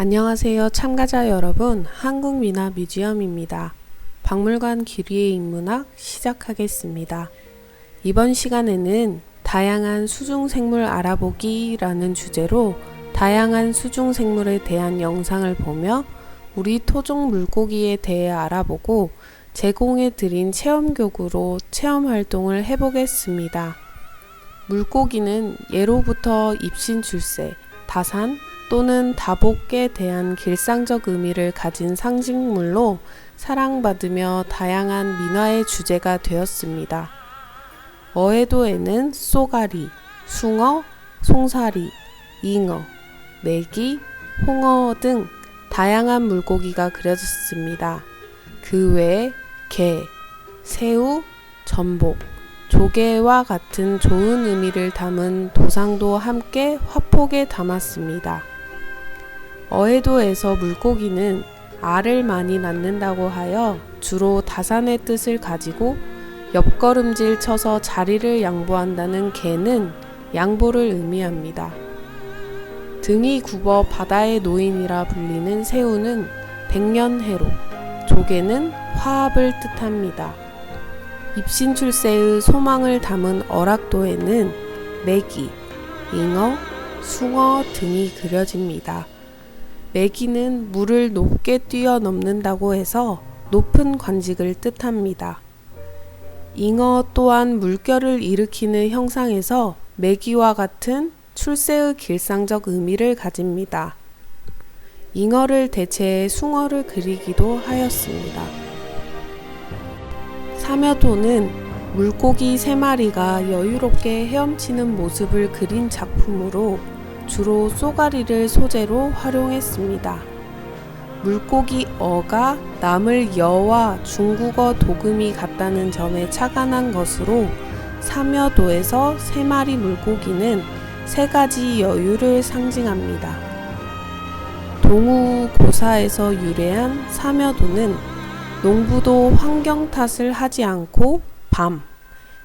안녕하세요 참가자 여러분 한국민화 뮤지엄입니다. 박물관 기리의 인문학 시작하겠습니다. 이번 시간에는 다양한 수중생물 알아보기라는 주제로 다양한 수중생물에 대한 영상을 보며 우리 토종 물고기에 대해 알아보고 제공해 드린 체험교구로 체험 활동을 해보겠습니다. 물고기는 예로부터 입신 출세, 다산 또는 다복에 대한 길상적 의미를 가진 상징물로 사랑받으며 다양한 민화의 주제가 되었습니다. 어해도에는 쏘가리, 숭어, 송사리, 잉어, 메기, 홍어 등 다양한 물고기가 그려졌습니다. 그 외에 게, 새우, 전복, 조개와 같은 좋은 의미를 담은 도상도 함께 화폭에 담았습니다. 어해도에서 물고기는 알을 많이 낳는다고 하여 주로 다산의 뜻을 가지고 옆걸음질 쳐서 자리를 양보한다는 개는 양보를 의미합니다. 등이 굽어 바다의 노인이라 불리는 새우는 백년해로, 조개는 화합을 뜻합니다. 입신 출세의 소망을 담은 어락도에는 메기, 잉어, 숭어 등이 그려집니다. 메기는 물을 높게 뛰어넘는다고 해서 높은 관직을 뜻합니다. 잉어 또한 물결을 일으키는 형상에서 메기와 같은 출세의 길상적 의미를 가집니다. 잉어를 대체해 숭어를 그리기도 하였습니다. 사며도는 물고기 세 마리가 여유롭게 헤엄치는 모습을 그린 작품으로 주로 쏘가리를 소재로 활용했습니다. 물고기 어가 남을 여와 중국어 도금이 같다는 점에 착안한 것으로 사며도에서 세 마리 물고기는 세 가지 여유를 상징합니다. 동우 고사에서 유래한 사며도는 농부도 환경 탓을 하지 않고 밤,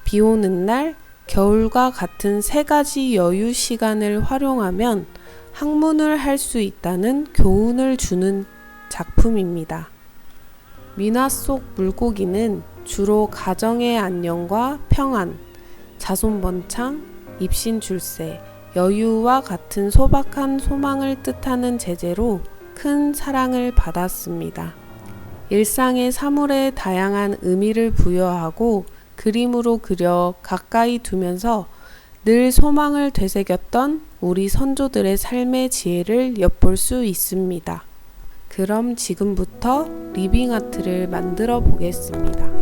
비 오는 날, 겨울과 같은 세 가지 여유 시간을 활용하면 학문을 할 수 있다는 교훈을 주는 작품입니다. 민화 속 물고기는 주로 가정의 안녕과 평안, 자손번창, 입신출세, 여유와 같은 소박한 소망을 뜻하는 제재로 큰 사랑을 받았습니다. 일상의 사물에 다양한 의미를 부여하고 그림으로 그려 가까이 두면서 늘 소망을 되새겼던 우리 선조들의 삶의 지혜를 엿볼 수 있습니다. 그럼 지금부터 리빙 아트를 만들어 보겠습니다.